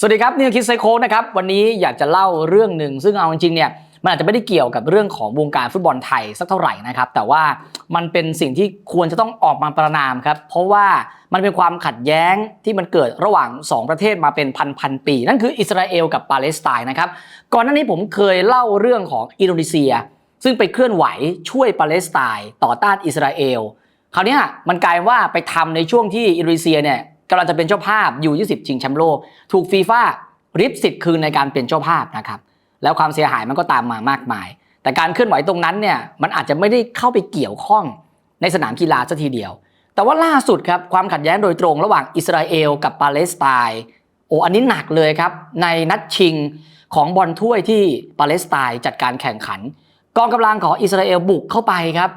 สวัสดีครับนี่คือคิดไซโคนะครับวันนี้อยากจะเล่าเรื่องหนึ่งซึ่งเอาจริงๆเนี่ยมันอาจจะไม่ได้เกี่ยวกับเรื่องของวงการฟุตบอลไทยสักเท่าไหร่นะครับแต่ว่ามันเป็นสิ่งที่ควรจะต้องออกมาประนามครับเพราะว่ามันเป็นความขัดแย้งที่มันเกิดระหว่าง 2 ประเทศมาเป็นพันพันๆปี นั่นคืออิสราเอลกับปาเลสไตน์นะครับก่อนหน้านี้ผมเคยเล่าเรื่องของอินโดนีเซีย ซึ่งไปเคลื่อนไหวช่วยปาเลสไตน์ต่อต้านอิสราเอลคราวนี้มันกลายว่าไปทำในช่วงที่อินโดนีเซียเนี่ย กำลังจะเป็นเจ้าภาพยู20ชิงแชมป์โลก ถูกฟีฟ่าริบสิทธิ์คืนในการเป็นเจ้าภาพนะครับแล้วความเสียหายมันก็ตามมามากมาย แต่การเคลื่อนไหวตรงนั้นเนี่ยมันอาจจะไม่ได้เข้าไปเกี่ยวข้องในสนามกีฬาซะทีเดียว แต่ว่าล่าสุดครับความขัดแย้งโดยตรงระหว่างอิสราเอลกับปาเลสไตน์โอ้อันนี้หนักเลยครับในนัดชิงของบอลถ้วยที่ปาเลสไตน์จัดการแข่งขัน กองกำลังของอิสราเอลบุกเข้าไปครับ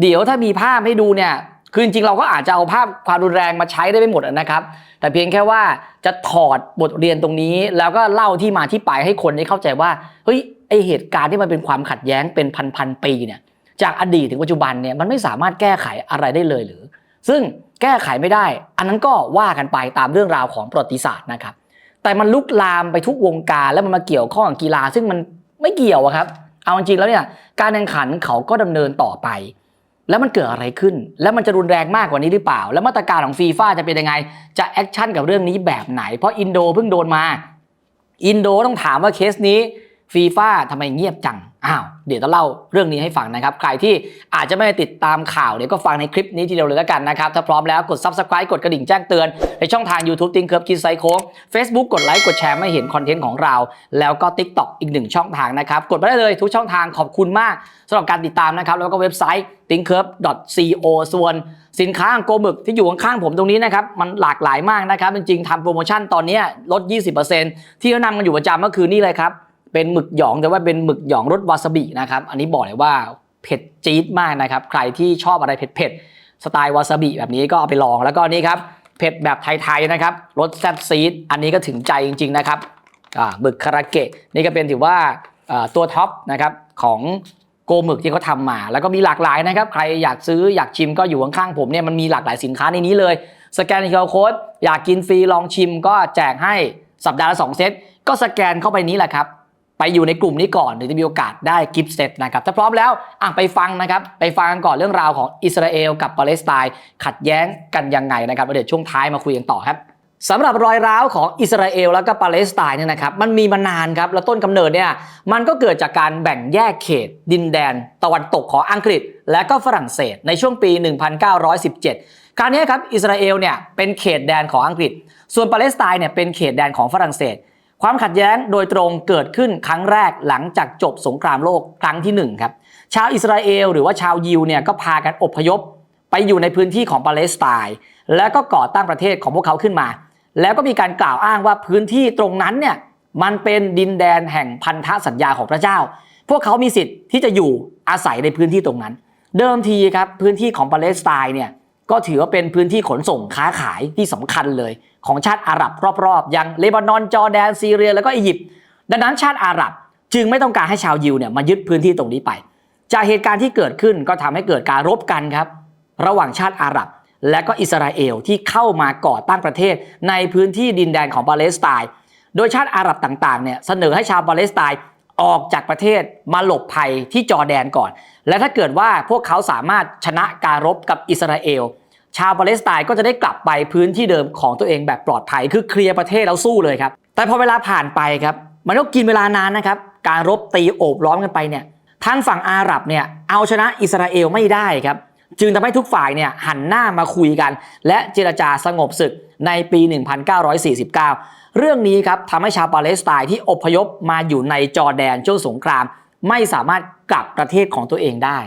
เดี๋ยวถ้ามีภาพให้ดูเนี่ย คือจริงๆเราก็อาจจะเอาภาพความรุนแรงมาใช้ได้ไม่หมดนะครับ แต่เพียงแค่ว่าจะถอดบทเรียนตรงนี้ แล้วก็เล่าที่มาที่ไปให้คนได้เข้าใจว่าเฮ้ยไอเหตุการณ์ที่มันเป็นความขัดแย้งเป็นพันๆปีเนี่ยจากอดีตถึงปัจจุบันเนี่ยมันไม่สามารถแก้ไขอะไรได้เลยหรือ ซึ่งแก้ไขไม่ได้ อันนั้นก็ว่ากันไปตามเรื่องราวของประวัติศาสตร์นะครับ แต่มันลุกลามไปทุกวงการแล้วมันมาเกี่ยวข้องกับกีฬา ซึ่งมันไม่เกี่ยวอะครับ เอาจริงแล้วเนี่ยการแข่งขันเขาก็ดำเนินต่อไป แล้วมันเกิดอะไรขึ้น แล้วมันจะรุนแรงมากกว่านี้หรือเปล่า แล้วมาตรการของฟีฟ่าจะเป็นยังไง จะแอคชั่นกับเรื่องนี้แบบไหน เพราะอินโดเพิ่งโดนมา อินโดต้องถามว่าเคสนี้ฟีฟ่าทำไมเงียบจัง อ้าวเดี๋ยวจะเล่าเรื่องนี้ให้ฟังนะครับ ใครที่อาจจะไม่ได้ติดตามข่าวเดี๋ยวก็ฟังในคลิปนี้ทีเดียวเลยแล้วกันนะครับ ถ้าพร้อมแล้วกด subscribe กดกระดิ่งแจ้งเตือน ในช่องทาง YouTube ติงเคิร์ฟกินไซโค้ง Facebook กดไลค์กดแชร์ไม่เห็นคอนเทนต์ของเรา แล้วก็ TikTok อีกหนึ่งช่องทางนะครับ กดไปได้เลยทุกช่องทางขอบคุณมากสำหรับการติดตามนะครับ แล้วก็เว็บไซต์ t h i n k c u r v co ส่วนสินค้าของโกมึกที่อยู่ข้างๆผมตรงนี้นะครับ มันหลากหลายมากนะครับจริงๆทำโปรโมชั่นตอนนี้ลด 20%ที่แนะนำกันอยู่ประจำก็คือนี่เลยครับ เป็นหมึกหยองแต่ว่าเป็นหมึกหยองรสวาซาบินะครับ อันนี้บอกเลยว่าเผ็ดจี๊ดมากนะครับ ใครที่ชอบอะไรเผ็ดๆสไตล์วาซาบิแบบนี้ก็เอาไปลองแล้วก็นี่ครับเผ็ดแบบไทยๆนะครับรสแซ่บซีดอันนี้ก็ถึงใจจริง ๆ นะครับหมึกคาราเกะนี่ก็เป็นถือว่าตัวท็อปนะครับของโกหมึกที่เขาทำมา แล้วก็มีหลากหลายนะครับ ใครอยากซื้ออยากชิมก็อยู่ข้างๆผมเนี่ยมันมีหลากหลายสินค้าในนี้เลย สแกน QR Code อยากกินฟรีลองชิมก็แจกให้สัปดาห์ละ2เซตก็สแกนเข้าไปนี้แหละครับ ไปอยู่ในกลุ่มนี้ก่อนถึงจะมีโอกาสได้กิฟต์เซตนะครับถ้าพร้อมแล้วอะไปฟังนะครับ ไปฟังกันก่อนเรื่องราวของอิสราเอลกับปาเลสไตน์ขัดแย้งกันยังไงนะครับเดี๋ยวช่วงท้ายมาคุยกันต่อครับสำหรับรอยร้าวของอิสราเอลแล้วก็ปาเลสไตน์เนี่ยนะครับมันมีมานานครับแล้วต้นกำเนิดเนี่ยมันก็เกิดจากการแบ่งแยกเขต ดินแดน ตะวันตกของอังกฤษ และก็ฝรั่งเศสในช่วงปี 1917 คราวนี้ครับอิสราเอลเนี่ยเป็นเขตแดนของอังกฤษ ส่วนปาเลสไตน์เนี่ยเป็นเขตแดนของฝรั่งเศส ความขัดแย้งโดยตรงเกิดขึ้นครั้งแรกหลังจากจบสงครามโลกครั้งที่หนึ่งครับชาวอิสราเอลหรือว่าชาวยิวเนี่ยก็พากันอพยพ ไปอยู่ในพื้นที่ของปาเลสไตน์แล้วก็ก่อตั้งประเทศของพวกเขาขึ้นมา แล้วก็มีการกล่าวอ้างว่าพื้นที่ตรงนั้นเนี่ยมันเป็นดินแดนแห่งพันธสัญญาของพระเจ้า พวกเขามีสิทธิ์ที่จะอยู่อาศัยในพื้นที่ตรงนั้น เดิมทีครับพื้นที่ของปาเลสไตน์เนี่ย ก็ถือว่าเป็นพื้นที่ขนส่งค้าขายที่สำคัญเลย ของชาติอาหรับรอบๆ อย่างเลบานอนจอร์แดนซีเรีย แล้วก็อียิปต์ดังนั้นชาติอาหรับจึงไม่ต้องการให้ชาวยิวเนี่ยมายึดพื้นที่ตรงนี้ไป จากเหตุการณ์ที่เกิดขึ้นก็ทำให้เกิดการรบกันครับ ระหว่างชาติอาหรับ และก็อิสราเอลที่เข้ามาก่อตั้งประเทศ ในพื้นที่ดินแดนของปาเลสไตน์โดยชาติอาหรับต่างๆเนี่ยเสนอให้ชาวปาเลสไตน์ออกจากประเทศมาหลบภัยที่จอร์แดนก่อน และถ้าเกิดว่าพวกเขาสามารถชนะการรบกับอิสราเอล ชาวปาเลสไตน์ก็จะได้กลับไปพื้นที่เดิมของตัวเองแบบปลอดภัยคือเคลียร์ประเทศแล้วสู้เลยครับ แต่พอเวลาผ่านไปครับ มันก็กินเวลานานนะครับ การรบตีโอบล้อมกันไปเนี่ยทางฝั่งอาหรับเนี่ยเอาชนะอิสราเอลไม่ได้ครับ จึงทำให้ทุกฝ่ายเนี่ยหันหน้ามาคุยกัน และเจรจาสงบศึกในปี 1949 เรื่องนี้ครับทำให้ชาวปาเลสไตน์ที่อพยพมาอยู่ในจอร์แดนช่วงสงคราม ไม่สามารถกลับประเทศของตัวเองได้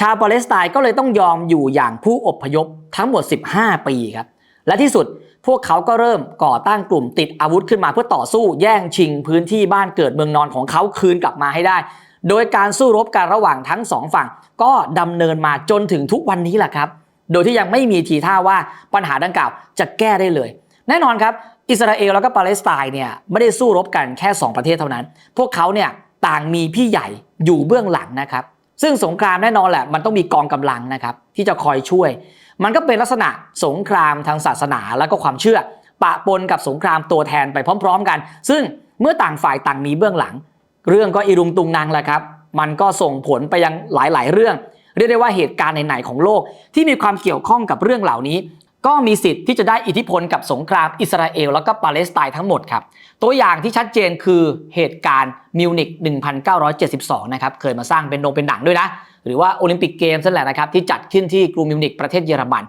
ชาวปาเลสไตน์ก็เลยต้องยอมอยู่อย่างผู้อพยพทั้งหมด 15 ปีครับ และที่สุดพวกเขาก็เริ่มก่อตั้งกลุ่มติดอาวุธขึ้นมาเพื่อต่อสู้แย่งชิงพื้นที่บ้านเกิดเมืองนอนของเขาคืนกลับมาให้ได้ โดยการสู้รบกันระหว่างทั้งสองฝั่ง ก็ดำเนินมาจนถึงทุกวันนี้แหละครับ โดยที่ยังไม่มีทีท่าว่าปัญหาดังกล่าวจะแก้ได้เลย แน่นอนครับ อิสราเอลแล้วก็ปาเลสไตน์เนี่ยไม่ได้สู้รบกันแค่ 2 ประเทศเท่านั้น พวกเขาเนี่ยต่างมีพี่ใหญ่อยู่เบื้องหลังนะครับ ซึ่งสงครามแน่นอนแหละ มันต้องมีกองกำลังนะครับ ที่จะคอยช่วย มันก็เป็นลักษณะสงครามทางศาสนาและก็ความเชื่อ ปะปนกับสงครามตัวแทนไปพร้อม ๆ กัน ซึ่งเมื่อต่างฝ่ายต่างมีเบื้องหลัง เรื่องก็อิรุงตุงนางแหละครับ มันก็ส่งผลไปยังหลายๆ เรื่อง เรียกได้ว่าเหตุการณ์ไหนๆของโลก ที่มีความเกี่ยวข้องกับเรื่องเหล่านี้ ก็มีสิทธิ์ที่จะได้อิทธิพลกับสงครามอิสราเอลแล้วก็ปาเลสไตน์ทั้งหมดครับ ตัวอย่างที่ชัดเจนคือเหตุการณ์มิวนิก1972 นะครับ เคยมาสร้างเป็นโรงเป็นหนังด้วยนะ หรือว่าโอลิมปิกเกมส์นั่นแหละนะครับ ที่จัดขึ้นที่กรุงมิวนิกประเทศเยอรมัน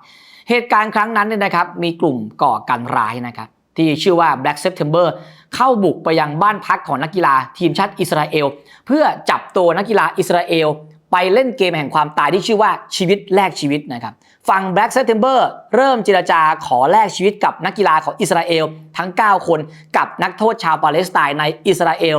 เหตุการณ์ครั้งนั้นเนี่ยนะครับ มีกลุ่มก่อการร้ายนะครับ ที่ชื่อว่า Black September เข้าบุกไปยังบ้านพักของนักกีฬาทีมชาติอิสราเอล เพื่อจับตัวนักกีฬาอิสราเอล ไปเล่นเกมแห่งความตายที่ชื่อว่าชีวิตแลกชีวิตนะครับ ฝั่ง Black September เริ่มเจรจาขอแลกชีวิตกับนักกีฬาของอิสราเอลทั้ง 9 คนกับนักโทษชาวปาเลสไตน์ในอิสราเอล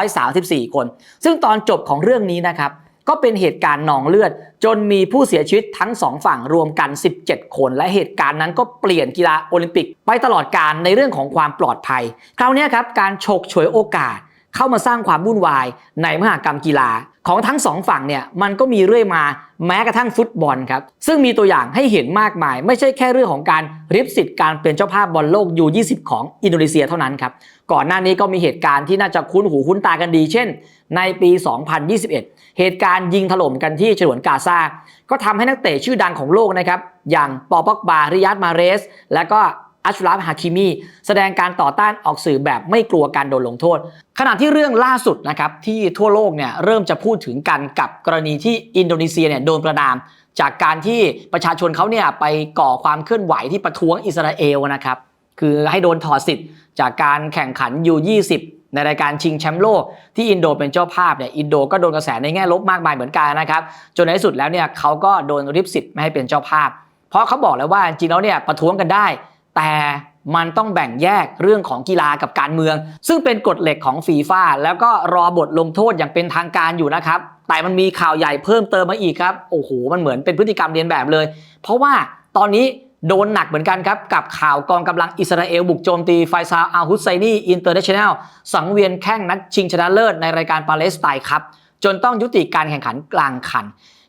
234 คน ซึ่งตอนจบของเรื่องนี้นะครับ ก็เป็นเหตุการณ์หนองเลือด จนมีผู้เสียชีวิตทั้งสองฝั่งรวมกัน 17 คน และเหตุการณ์นั้นก็เปลี่ยนกีฬาโอลิมปิก ไปตลอดการในเรื่องของความปลอดภัย คราวนี้ครับการฉกฉวยโอกาสเข้ามาสร้างความวุ่นวายในมหากรรมกีฬา ของทั้งสองฝั่งเนี่ยมันก็มีเรื่อยมาแม้กระทั่งฟุตบอลครับซึ่งมีตัวอย่างให้เห็นมากมาย ไม่ใช่แค่เรื่องของการริบสิทธิ์การเป็นเจ้าภาพบอลโลกยู20 ของอินโดนีเซียเท่านั้นครับก่อนหน้านี้ก็มีเหตุการณ์ที่น่าจะคุ้นหูคุ้นตากันดี เช่น ในปี 2021 เหตุการณ์ยิงถล่มกันที่ฉนวนกาซาก็ทำให้นักเตะชื่อดังของโลกนะครับอย่างปอปอกบาริยัตมาเรส และก็ อัชราฟฮาคิมีแสดงการต่อต้านออกสื่อแบบไม่กลัวการโดนลงโทษ ขณะที่เรื่องล่าสุดนะครับที่ทั่วโลกเนี่ยเริ่มจะพูดถึงกันกับกรณีที่อินโดนีเซียเนี่ยโดนประนาม จากการที่ประชาชนเขาเนี่ยไปก่อความเคลื่อนไหวที่ประท้วงอิสราเอลนะครับคือให้โดนถอดสิทธิ์ จากการแข่งขันยู20ในรายการชิงแชมป์โลกที่อินโดเป็นเจ้าภาพเนี่ยอินโดก็โดนกระแสในแง่ลบมากมายเหมือนกันนะครับจนในที่สุดแล้วเนี่ยเขาก็โดนริบสิทธิ์ไม่ให้เป็นเจ้าภาพ เพราะเขาบอกแล้วว่าจริงแล้วเนี่ยประท้วงกันได้ แต่มันต้องแบ่งแยกเรื่องของกีฬากับการเมือง ซึ่งเป็นกฎเหล็กของฟีฟ่าแล้วก็รอบทลงโทษอย่างเป็นทางการอยู่นะครับ แต่มันมีข่าวใหญ่เพิ่มเติมมาอีกครับ โอ้โห มันเหมือนเป็นพฤติกรรมเรียนแบบเลย เพราะว่าตอนนี้โดนหนักเหมือนกันครับ กับข่าวกองกำลังอิสราเอลบุกโจมตีไฟซาอัลฮุสไซนีอินเตอร์เนชั่นแนลสังเวียนแข่งนัดชิงชนะเลิศในรายการปาเลสไตน์ครับจนต้องยุติการแข่งขันกลางคัน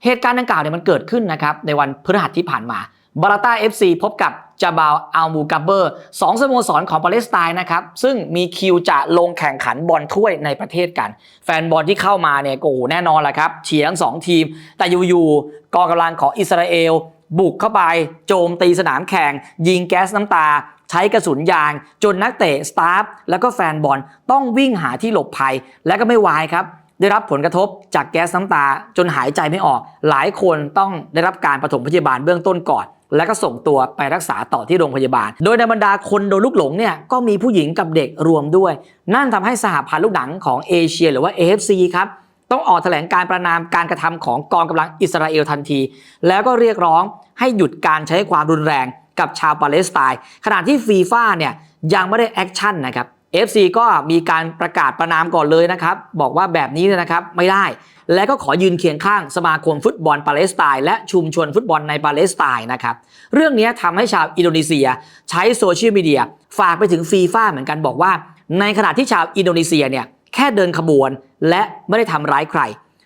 เหตุการณ์ดังกล่าวเนี่ยมันเกิดขึ้นนะครับในวันพฤหัสที่ผ่านมา บาราต้า FC พบกับจาบาลอัลมูกับเบอร์สองสโมสรของปาเลสไตน์นะครับ ซึ่งมีคิวจะลงแข่งขันบอลถ้วยในประเทศกัน แฟนบอลที่เข้ามาเนี่ยโอ้แน่นอนแหละครับเชียงสองทีม แต่อยู่ๆกองกำลังของอิสราเอล บุกเข้าไป โจมตีสนามแข่ง ยิงแก๊สน้ำตา ใช้กระสุนยาง จนนักเตะสตาฟแล้วก็แฟนบอลต้องวิ่งหาที่หลบภัยและก็ไม่วายครับได้รับผลกระทบจากแก๊สน้ำตาจนหายใจไม่ออก หลายคนต้องได้รับการปฐมพยาบาลเบื้องต้นก่อนแล้วก็ส่งตัวไปรักษาต่อที่โรงพยาบาล โดยในบรรดาคนโดนลูกหลงเนี่ยก็มีผู้หญิงกับเด็กรวมด้วย นั่นทำให้สหพันธ์ลูกหนังของเอเชียหรือว่า AFC ครับต้องออกแถลงการประนามการกระทำของกองกำลังอิสราเอลทันที แล้วก็เรียกร้องให้หยุดการใช้ความรุนแรงกับชาวปาเลสไตน์ขณะที่ฟีฟ่าเนี่ยยังไม่ได้แอคชั่นนะครับ FC ก็มีการประกาศประนามก่อนเลยนะครับ บอกว่าแบบนี้เนี่ยนะครับไม่ได้ และก็ขอยืนเคียงข้างสมาคมฟุตบอลปาเลสไตน์และชุมชนฟุตบอลในปาเลสไตน์นะครับ เรื่องนี้ทำให้ชาวอินโดนีเซียใช้โซเชียลมีเดียฝากไปถึงฟีฟ่าเหมือนกันบอกว่า ในขณะที่ชาวอินโดนีเซียเนี่ยแค่เดินขบวน และไม่ได้ทำร้ายใคร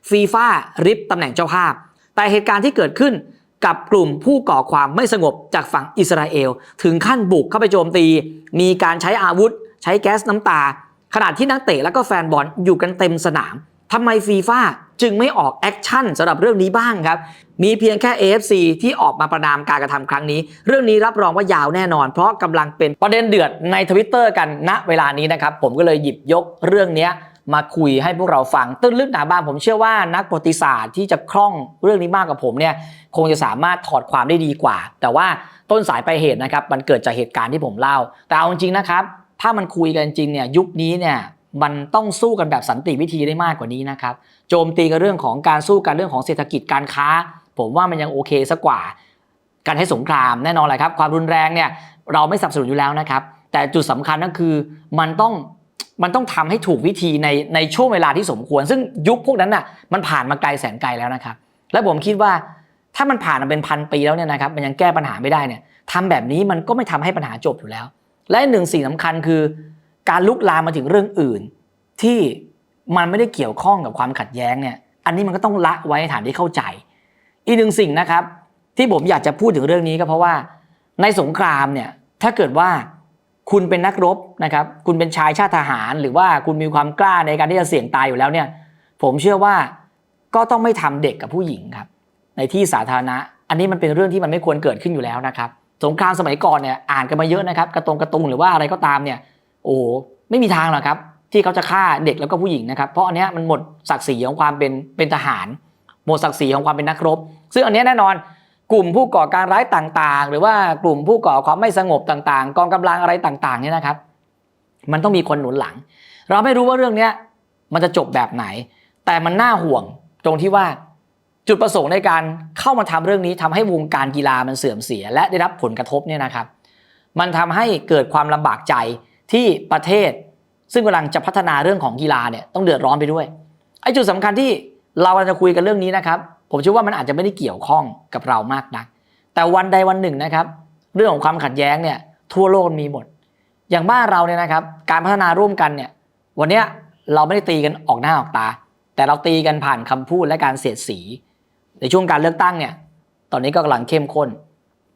ฟีฟ่าริบตำแหน่งเจ้าภาพ แต่เหตุการณ์ที่เกิดขึ้นกับกลุ่มผู้ก่อความไม่สงบจากฝั่งอิสราเอล ถึงขั้นบุกเข้าไปโจมตี มีการใช้อาวุธ ใช้แก๊สน้ำตา ขณะที่นักเตะและก็แฟนบอลอยู่กันเต็มสนามทำไมฟีฟ่าจึงไม่ออกแอคชั่นสำหรับเรื่องนี้บ้างครับ มีเพียงแค่ AFC ที่ออกมาประนามการกระทำครั้งนี้ เรื่องนี้รับรองว่ายาวแน่นอน เพราะกำลังเป็นประเด็นเดือดในทวิตเตอร์กันณเวลานี้นะครับ ผมก็เลยหยิบยกเรื่องนี้มาคุยให้พวกเราฟัง ตื้นลึกหนาบางผมเชื่อว่านักประวัติศาสตร์ที่จะคล่องเรื่องนี้มากกว่าผมเนี่ยคงจะสามารถถอดความได้ดีกว่า แต่ว่าต้นสายปลายเหตุนะครับมันเกิดจากเหตุการณ์ที่ผมเล่า แต่เอาจริงนะครับ ถ้ามันคุยกันจริงเนี่ยยุคนี้เนี่ยมันต้องสู้กันแบบสันติวิธีได้มากกว่านี้นะครับ โจมตีกันเรื่องของการสู้กันเรื่องของเศรษฐกิจการค้า ผมว่ามันยังโอเคสักกว่า การให้สงครามแน่นอนแหละครับ ความรุนแรงเนี่ยเราไม่สนับสนุนอยู่แล้วนะครับ แต่จุดสำคัญก็คือมันต้องมันต้องทำให้ถูกวิธีในในช่วงเวลาที่สมควร ซึ่งยุคพวกนั้นน่ะมันผ่านมาไกลแสนไกลแล้วนะครับ และผมคิดว่าถ้ามันผ่านมาเป็นพันปีแล้วเนี่ยนะครับมันยังแก้ปัญหาไม่ได้เนี่ยทำแบบนี้มันก็ไม่ทำให้ปัญหาจบอยู่แล้ว และหนึ่งสิ่งสำคัญคือ การลุกลามมาถึงเรื่องอื่น ที่มันไม่ได้เกี่ยวข้องกับความขัดแย้งเนี่ย อันนี้มันก็ต้องละไว้ในฐานที่เข้าใจ อีกหนึ่งสิ่งนะครับ ที่ผมอยากจะพูดถึงเรื่องนี้ก็เพราะว่า ในสงครามเนี่ยถ้าเกิดว่าคุณเป็นนักรบนะครับ คุณเป็นชายชาติทหาร หรือว่าคุณมีความกล้าในการที่จะเสี่ยงตายอยู่แล้วเนี่ย ผมเชื่อว่าก็ต้องไม่ทำเด็กกับผู้หญิงครับ ในที่สาธารณะ อันนี้มันเป็นเรื่องที่มันไม่ควรเกิดขึ้นอยู่แล้วนะครับ สงครามสมัยก่อนเนี่ยอ่านกันมาเยอะนะครับกระตรงกระตุงหรือว่าอะไรก็ตามเนี่ยโอ้ไม่มีทางหรอกครับ ที่เขาจะฆ่าเด็กแล้วก็ผู้หญิงนะครับ เพราะอันเนี้ยมันหมดศักดิ์ศรีของความเป็นเป็นทหาร หมดศักดิ์ศรีของความเป็นนักรบ ซึ่งอันเนี้ยแน่นอนกลุ่มผู้ก่อการร้ายต่างๆ หรือว่ากลุ่มผู้ก่อความไม่สงบต่างๆ กองกำลังอะไรต่างๆเนี่ยนะครับ มันต้องมีคนหนุนหลัง เราไม่รู้ว่าเรื่องเนี้ยมันจะจบแบบไหน แต่มันน่าห่วงตรงที่ว่า จุดประสงค์ในการเข้ามาทำเรื่องนี้ทำให้วงการกีฬามันเสื่อมเสีย และได้รับผลกระทบเนี่ยนะครับ มันทำให้เกิดความลำบากใจที่ประเทศ ซึ่งกำลังจะพัฒนาเรื่องของกีฬาเนี่ยต้องเดือดร้อนไปด้วยไอ้จุดสำคัญที่เราจะคุยกันเรื่องนี้นะครับ ผมเชื่อว่ามันอาจจะไม่ได้เกี่ยวข้องกับเรามากนัก แต่วันใดวันหนึ่งนะครับ เรื่องของความขัดแย้งเนี่ยทั่วโลกมีหมด อย่างบ้านเราเนี่ยนะครับ การพัฒนาร่วมกันเนี่ยวันเนี้ยเราไม่ได้ตีกันออกหน้าออกตา แต่เราตีกันผ่านคำพูดและการเสียดสี ในช่วงการเลือกตั้งเนี่ย ตอนนี้ก็กำลังเข้มข้น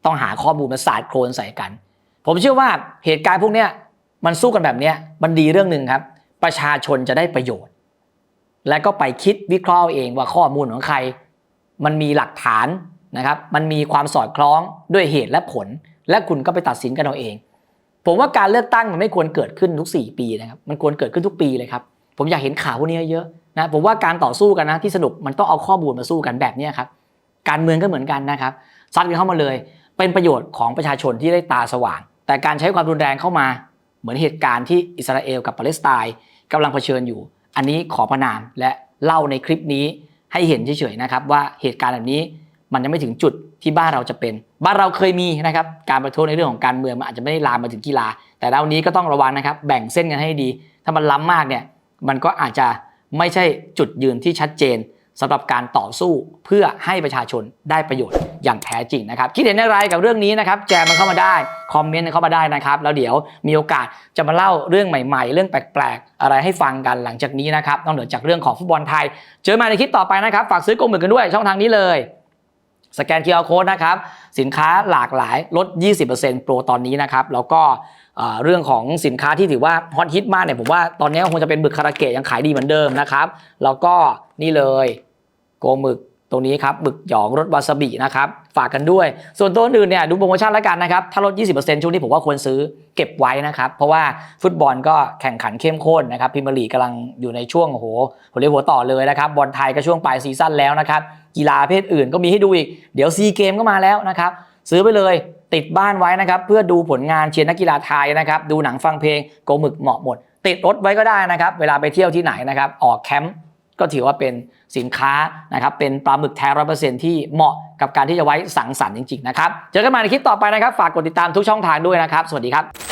ต้องหาข้อมูลมาสาดโครนใส่กัน ผมเชื่อว่าเหตุการณ์พวกเนี้ยมันสู้กันแบบเนี้ยมันดีเรื่องหนึ่งครับ ประชาชนจะได้ประโยชน์ และก็ไปคิดวิเคราะห์เองว่าข้อมูลของใคร มันมีหลักฐานนะครับ มันมีความสอดคล้องด้วยเหตุและผล และคุณก็ไปตัดสินกันเอาเอง ผมว่าการเลือกตั้งมันไม่ควรเกิดขึ้นทุก 4 ปีนะครับ มันควรเกิดขึ้นทุกปีเลยครับ ผมอยากเห็นข่าวพวกนี้เยอะ นะผมว่าการต่อสู้กันนะที่สนุกมันต้องเอาข้อมูลมาสู้กันแบบนี้ครับการเมืองก็เหมือนกันนะครับซัดกันเข้ามาเลย เป็นประโยชน์ของประชาชนที่ได้ตาสว่าง แต่การใช้ความรุนแรงเข้ามาเหมือนเหตุการณ์ที่อิสราเอลกับปาเลสไตน์กำลังเผชิญอยู่ อันนี้ขอประนามและเล่าในคลิปนี้ให้เห็นเฉยๆนะครับว่าเหตุการณ์แบบนี้มันยังไม่ถึงจุดที่บ้านเราจะเป็น บ้านเราเคยมีนะครับการประท้วงในเรื่องของการเมืองมันอาจจะไม่ได้ลามมาถึงกีฬา แต่แล้วนี้ก็ต้องระวังนะครับ แบ่งเส้นกันให้ดี ถ้ามันล้ำมากเนี่ยมันก็อาจจะ ไม่ใช่จุดยืนที่ชัดเจนสำหรับการต่อสู้เพื่อให้ประชาชนได้ประโยชน์อย่างแท้จริงนะครับ คิดเห็นอะไรกับเรื่องนี้นะครับ แจมมันเข้ามาได้ คอมเมนต์เข้ามาได้นะครับ แล้วเดี๋ยวมีโอกาสจะมาเล่าเรื่องใหม่ๆ เรื่องแปลกๆ อะไรให้ฟังกันหลังจากนี้นะครับนอกเหนือจากเรื่องของฟุตบอลไทย เจอมาในคลิปต่อไปนะครับ ฝากซื้อกลมหมึกกันด้วยช่องทางนี้เลย สแกน QR Code นะครับ สินค้าหลากหลายลด 20%โปรตอนนี้นะครับ แล้วก็เรื่องของสินค้าที่ถือว่าฮอตฮิตมากเนี่ยผมว่าตอนนี้คงจะเป็นหมึกคาราเกะยังขายดีเหมือนเดิมนะครับ แล้วก็นี่เลย โกหมึก ตรงนี้ครับหมึกหยองรสวาซาบินะครับฝากกันด้วย ส่วนตัวอื่นเนี่ยดูโปรโมชั่นแล้วกันนะครับ ถ้าลด 20%ช่วงนี้ผมว่าควรซื้อเก็บไว้นะครับ เพราะว่าฟุตบอลก็แข่งขันเข้มข้นนะครับพิมยร์ลีกำลังอยู่ในช่วงโหหัวเรียวหัวต่อเลยนะครับบอลไทยก็ช่วงปลายซีซั่นแล้วนะครับกีฬาประเภทอื่นก็มีให้ดูอีก เดี๋ยวซีเกมก็มาแล้วนะครับซื้อไปเลยติดบ้านไว้นะครับเพื่อดูผลงานเชียร์นักกีฬาไทยนะครับดูหนังฟังเพลงโกมึกเหมาะหมด ติดรถไว้ก็ได้นะครับเวลาไปเที่ยวที่ไหนนะครับออกแคมป์ ก็ถือว่าเป็นสินค้านะครับเป็นปลาหมึกแท้ร้อยเปอร์เซ็นที่เหมาะกับการที่จะไว้สังสรรค์จริงๆนะครับเจอกันใหม่ในคลิปต่อไปนะครับ ฝากกดติดตามทุกช่องทางด้วยนะครับ สวัสดีครับ